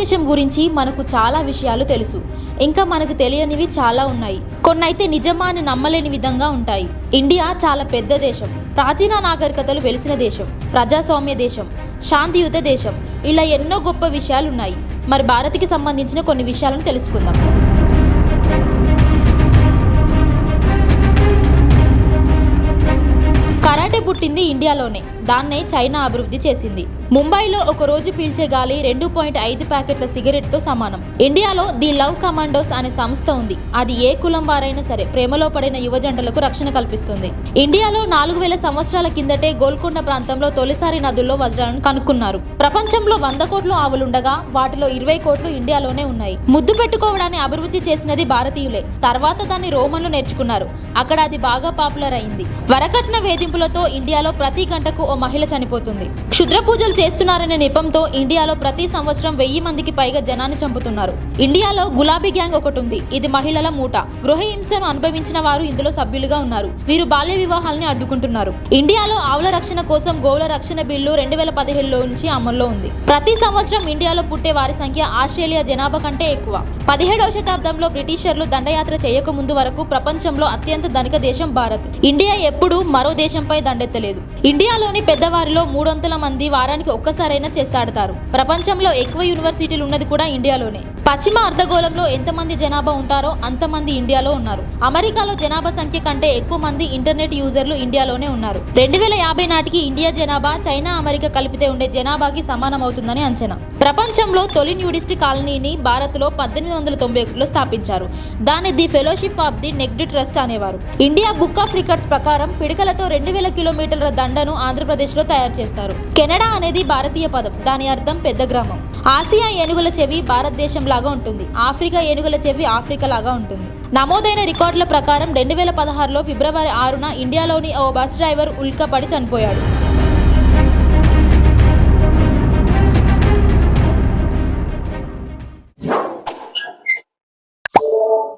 భారతదేశం గురించి మనకు చాలా విషయాలు తెలుసు. ఇంకా మనకు తెలియనివి చాలా ఉన్నాయి. కొన్నైతే నిజమా అని నమ్మలేని విధంగా ఉంటాయి. ఇండియా చాలా పెద్ద దేశం. ప్రాచీన నాగరికతలు వెలిసిన దేశం. ప్రజాస్వామ్య దేశం. శాంతియుత దేశం. ఇలా ఎన్నో గొప్ప విషయాలు ఉన్నాయి మరి భారత్కి సంబంధించిన కొన్ని విషయాలను తెలుసుకుందాం. ముంబై పుట్టింది ఇండియాలోనే. దాన్నే చైనా అభివృద్ధి చేసింది. ముంబైలో ఒక రోజు పీల్చే గాలి రెండు పాయింట్ ఐదు ప్యాకెట్ల సిగరెట్తో సమానం. ఇండియాలో ది లవ్ కమాండోస్ అనే సంస్థ ఉంది. అది ఏ కులం వారైనా సరే ప్రేమలో పడిన యువ జంటలకు రక్షణ కల్పిస్తుంది. ఇండియాలో నాలుగు వేల సంవత్సరాల కిందటే గోల్కొండ ప్రాంతంలో తొలిసారి నదుల్లో వజ్రాలను కనుక్కున్నారు. ప్రపంచంలో వంద కోట్లు ఆవులుండగా వాటిలో ఇరవై కోట్లు ఇండియాలోనే ఉన్నాయి. ముద్దు పెట్టుకోవడాన్ని అభివృద్ధి చేసినది భారతీయులే. తర్వాత దాన్ని రోమన్లు నేర్చుకున్నారు. అక్కడ అది బాగా పాపులర్ అయింది. వరకట్న వేధింపులతో ఇండియాలో ప్రతి గంటకు ఓ మహిళ చనిపోతుంది. క్షుద్ర పూజలు చేస్తున్నారనే నెపంతో ఇండియాలో ప్రతి సంవత్సరం వెయ్యి మందికి పైగా జనాన్ని చంపుతున్నారు. ఇండియాలో గులాబీ గ్యాంగ్ ఒకటి ఉంది ఇది మహిళల మూట. గృహ హింసను అనుభవించిన వారు ఇందులో సభ్యులుగా ఉన్నారు. వీరు బాల్య వివాహాలని అడ్డుకుంటున్నారు. ఇండియాలో ఆవుల రక్షణ కోసం గోవుల రక్షణ బిల్లు రెండు వేల పదిహేడులో నుంచి అమల్లో ఉంది. ప్రతి సంవత్సరం ఇండియాలో పుట్టే వారి సంఖ్య ఆస్ట్రేలియా జనాభా కంటే ఎక్కువ. పదిహేడవ శతాబ్దంలో బ్రిటిషర్లు దండయాత్ర చేయక ముందు వరకు ప్రపంచంలో అత్యంత ధనిక దేశం భారత్. ఇండియా ఎప్పుడూ మరో దేశంపై దండ దండెత్తలేదు ఇండియాలోని పెద్దవారిలో మూడొంతుల మంది వారానికి ఒక్కసారైనా చెస్ ఆడతారు. ప్రపంచంలో ఎక్కువ యూనివర్సిటీలు ఉన్నది కూడా ఇండియాలోనే. పశ్చిమ అర్ధగోళంలో ఎంతమంది జనాభా ఉంటారో అంతమంది ఇండియాలో ఉన్నారు. అమెరికాలో జనాభా సంఖ్య కంటే ఎక్కువ మంది ఇంటర్నెట్ యూజర్లు ఇండియాలోనే ఉన్నారు. రెండు వేల యాభై నాటికి ఇండియా జనాభా చైనా అమెరికా కలిపితే ఉండే జనాభాకి సమానమవుతుందని అంచనా. ప్రపంచంలో తొలి న్యూడిస్ట్ కాలనీని భారత్లో పద్దెనిమిది వందల తొంభై ఒకటిలో స్థాపించారు. దాన్ని the fellowship of the naked trust అనేవారు. ఇండియా బుక్ ఆఫ్ రికార్డ్స్ ప్రకారం పిడకలతో రెండు వేల కిలోమీటర్ల దండను ఆంధ్రప్రదేశ్లో తయారు చేస్తారు. కెనడా అనేది భారతీయ పదం. దాని అర్థం పెద్ద గ్రామం. ఆసియా ఏనుగుల చెవి భారతదేశం లాగా ఉంటుంది. ఆఫ్రికా ఏనుగుల చెవి ఆఫ్రికా లాగా ఉంటుంది. నమోదైన రికార్డుల ప్రకారం రెండు వేల పదహారులో ఫిబ్రవరి ఆరున ఇండియాలోని ఓ బస్ డ్రైవర్ ఉల్కపడి చనిపోయాడు.